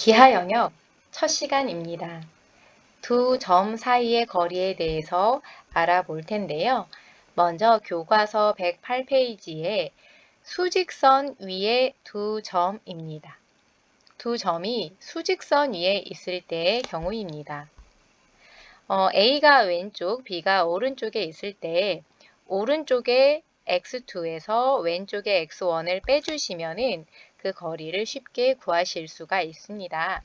기하 영역 첫 시간입니다. 두 점 사이의 거리에 대해서 알아볼 텐데요. 먼저 교과서 108페이지에 수직선 위에 두 점입니다. 두 점이 수직선 위에 있을 때의 경우입니다. 어, A가 왼쪽, B가 오른쪽에 있을 때 오른쪽에 x2에서 왼쪽에 x1을 빼주시면은 그 거리를 쉽게 구하실 수가 있습니다.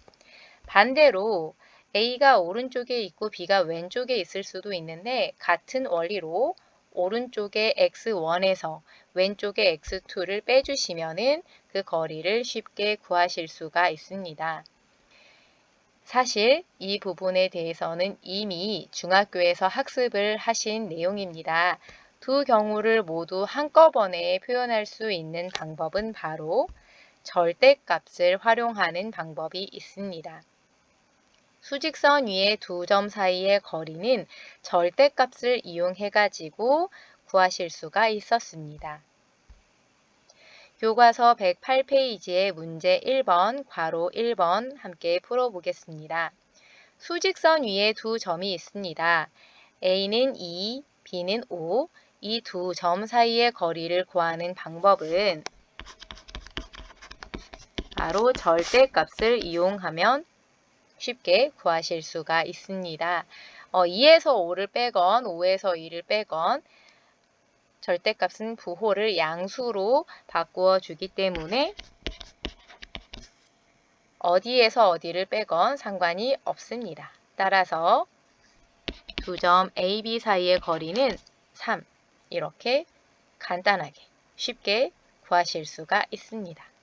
반대로 A가 오른쪽에 있고 B가 왼쪽에 있을 수도 있는데 같은 원리로 오른쪽에 x1에서 왼쪽에 x2를 빼주시면은 그 거리를 쉽게 구하실 수가 있습니다. 사실 이 부분에 대해서는 이미 중학교에서 학습을 하신 내용입니다. 두 경우를 모두 한꺼번에 표현할 수 있는 방법은 바로 절대값을 활용하는 방법이 있습니다. 수직선 위의 두 점 사이의 거리는 절대값을 이용해 가지고 구하실 수가 있었습니다. 교과서 108페이지의 문제 1번, 괄호 1번 함께 풀어보겠습니다. 수직선 위에 두 점이 있습니다. A는 2, B는 5. 이 두 점 사이의 거리를 구하는 방법은 바로 절대값을 이용하면 쉽게 구하실 수가 있습니다. 어, 2에서 5를 빼건 5에서 2를 빼건 절대값은 부호를 양수로 바꾸어 주기 때문에 어디에서 어디를 빼건 상관이 없습니다. 따라서 두 점 A, B 사이의 거리는 3 이렇게 간단하게 쉽게 구하실 수가 있습니다.